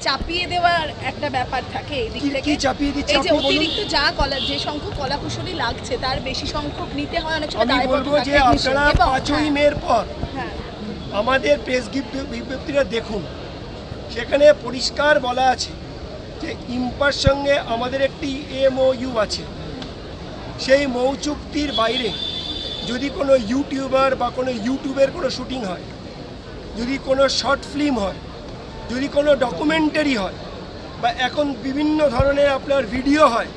চাপিয়ে দেওয়ার একটা ব্যাপার থাকে এই দিক থেকে। চাপিয়ে দিচ্ছে? এই যে অতিরিক্ত যা কলা যে সংখ্যক কলা কুশলী লাগছে তার বেশি সংখ্যক নিতে হয় অনেক সময় আমি বলব যে আপনারা পাঁচই হ্যাঁ, মের পর হ্যাঁ। আমাদের প্রেস বিজ্ঞপ্তিটা দেখুন। সেখানে পরিষ্কার বলা আছে যে ইম্পার সঙ্গে আমাদের একটি এমওইউ আছে। সেই মৌ চুক্তির বাইরে যদি কোনো ইউটিউবার বা কোনো ইউটিউবের কোনো শুটিং হয় যদি কোনো শর্ট ফিল্ম হয় যদি কোনো ডকুমেন্টারি হয় বা এখন বিভিন্ন ধরনের আপনার ভিডিও হয়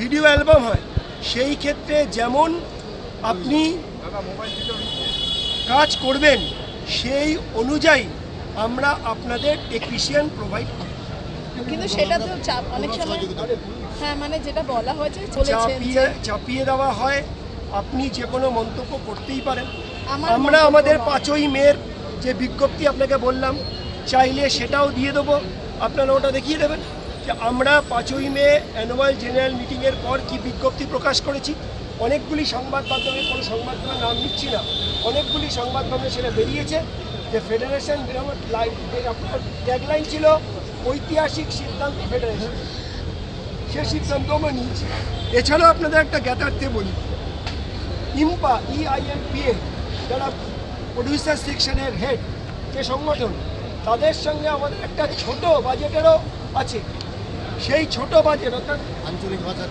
ভিডিও অ্যালবাম হয় সেই ক্ষেত্রে যেমন আপনি কাজ করবেন সেই অনুযায়ী আমরা আপনাদের টেকনিশিয়ান প্রোভাইড করি। কিন্তু সেটা তো চাপ অনেক সময় হ্যাঁ মানে যেটা বলা হয়েছে চাপিয়ে চাপিয়ে দেওয়া হয় আপনি যে কোনো মন্তব্য করতেই পারেন। আমরা আমাদের পাঁচই মেয়ের যে বিজ্ঞপ্তি আপনাকে বললাম চাইলে সেটাও দিয়ে দেবো। আপনারা ওটা দেখিয়ে দেবেন যে আমরা পাঁচই মে অ্যানুয়াল জেনারেল মিটিংয়ের পর কি বিজ্ঞপ্তি প্রকাশ করেছি। অনেকগুলি সংবাদ মাধ্যমে কোনো সংবাদ মাধ্যমের নাম নিচ্ছি না। অনেকগুলি সংবাদ মাধ্যমে সেটা বেরিয়েছে যে ফেডারেশন আপনার ট্যাগলাইন ছিল, ঐতিহাসিক সিদ্ধান্ত ফেডারেশন। সে সিদ্ধান্ত আমরা নিয়েছি। এছাড়াও আপনাদের একটা জ্ঞাতার্থে বলি, ইম্পা E ইআইএমপিএ যারা প্রডিউসার সেকশনের হেড যে সংগঠন তাদের সঙ্গে আমাদের একটা ছোট বাজেটেরও আছে। সেই ছোট বাজেট অর্থাৎ আঞ্চলিক ভাষার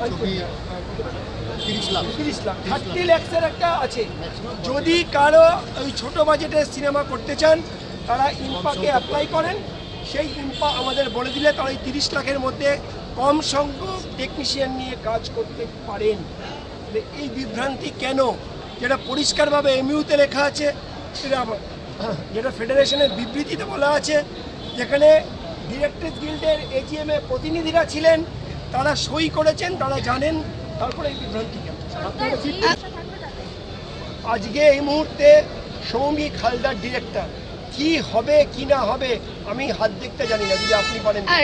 তিরিশ লাখ। তিরিশ লাখ থার্টি ল্যাক্সের একটা আছে। যদি কারও ওই ছোট বাজেটের সিনেমা করতে চান তারা ইম্পাকে অ্যাপ্লাই করেন। সেই ইম্পা আমাদের বলে দিলে তারা এই তিরিশ লাখের মধ্যে কম সংখ্যক টেকনিশিয়ান নিয়ে কাজ করতে পারেন। এই বিভ্রান্তি কেন? যেটা পরিষ্কারভাবে এমইউতে লেখা আছে সেটা আবার- যেটা ফেডারেশনের বিবৃতিতে বলা আছে যেখানে ডিরেক্টরেট গিল্ডের এজিএমে প্রতিনিধিরা ছিলেন তারা সই করেছেন তারা জানেন তারপরে এই বিভ্রান্তি আজকে এই মুহূর্তে সৌমিক হালদার ডিরেক্টর কি হবে কি না হবে আমি হাত দেখতে জানি না যদি আপনি পারেন আর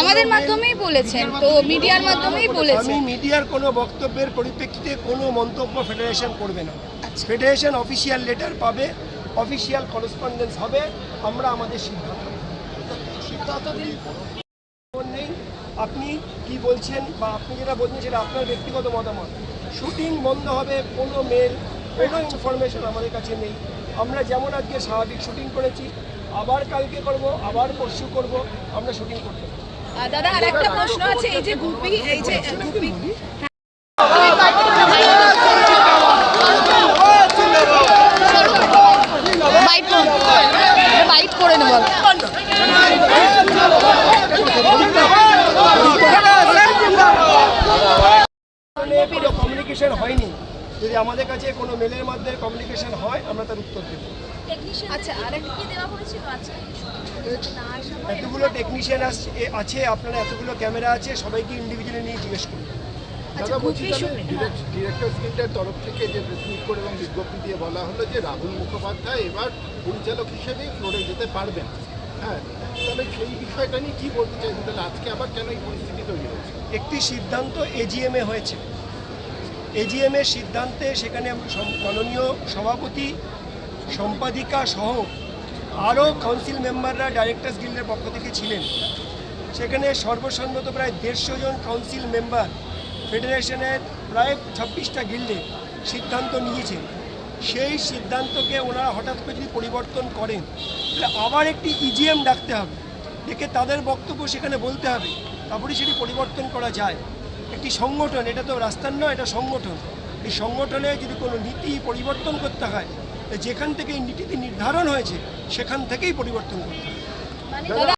আমাদের মাধ্যমেই বলেছেন তো মিডিয়ার মাধ্যমেই বলেছেন। আমি মিডিয়ার কোনো বক্তব্যের পরিপ্রেক্ষিতে কোনো মন্তব্য ফেডারেশন করবে না। ফেডারেশন অফিসিয়াল লেটার পাবে অফিসিয়াল করসপন্ডেন্স হবে আমরা আমাদের সিদ্ধান্ত। নেই আপনি কি বলছেন বা আপনি যেটা বলছেন সেটা আপনার ব্যক্তিগত মতামত। শুটিং বন্ধ হবে কোনো মেল কোনো ইনফরমেশন আমাদের কাছে নেই। আমরা যেমন আজকে স্বাভাবিক শুটিং করেছি আবার কালকে করব আবার পরশু করব আমরা শুটিং করতে পারি দাদা আর একটা প্রশ্ন আছে এই যে গুপি এই যে গুপি বাইট বাইট করে নেব কোনো কমিউনিকেশন হয়নি। যদি আমাদের কাছে কোনো মেলের মাধ্যমে কমিউনিকেশন হয় আমরা তার উত্তর দেবো। আচ্ছা আর একটা এতগুলো টেকনিশিয়ান আছে আপনারা এতগুলো ক্যামেরা আছে সবাইকে ইন্ডিভিজুয়ালি নিয়ে জিজ্ঞেস করুন। আচ্ছা শুট- হ্যাঁ। ডিরেক্টর স্কিল্ডের তরফ থেকে যে প্রেস করে এবং বিজ্ঞপ্তি দিয়ে বলা হলো যে রাহুল মুখোপাধ্যায় এবার পরিচালক হিসেবেই ফ্লোরে যেতে পারবেন। হ্যাঁ তাহলে সেই বিষয়টা নিয়ে কী বলতে চাইছেন? তাহলে আজকে আবার কেন এই পরিস্থিতি তৈরি হয়েছে? একটি সিদ্ধান্ত এজিএমে হয়েছে। এজিএম এর সিদ্ধান্তে সেখানে মাননীয় সভাপতি সম্পাদিকা সহ আরও কাউন্সিল মেম্বাররা ডাইরেক্টর্স গিল্ডের পক্ষ থেকে ছিলেন। সেখানে সর্বসম্মত প্রায় দেড়শো জন কাউন্সিল মেম্বার ফেডারেশনের প্রায় ছাব্বিশটা গিল্ডে সিদ্ধান্ত নিয়েছেন সেই সিদ্ধান্তকে ওনারা হঠাৎ করে যদি পরিবর্তন করেন, তাহলে আবার একটি ইজিএম ডাকতে হবে। ডেকে তাদের বক্তব্য সেখানে বলতে হবে। তারপরে সেটি পরিবর্তন করা যায়। একটি সংগঠন, এটা তো রাস্তার নয়, এটা সংগঠন। এই সংগঠনে যদি কোনো নীতি পরিবর্তন করতে হয় যেখান থেকে এই নীতিটি নির্ধারণ হয়েছে, সেখান থেকেই পরিবর্তন করতে দাদা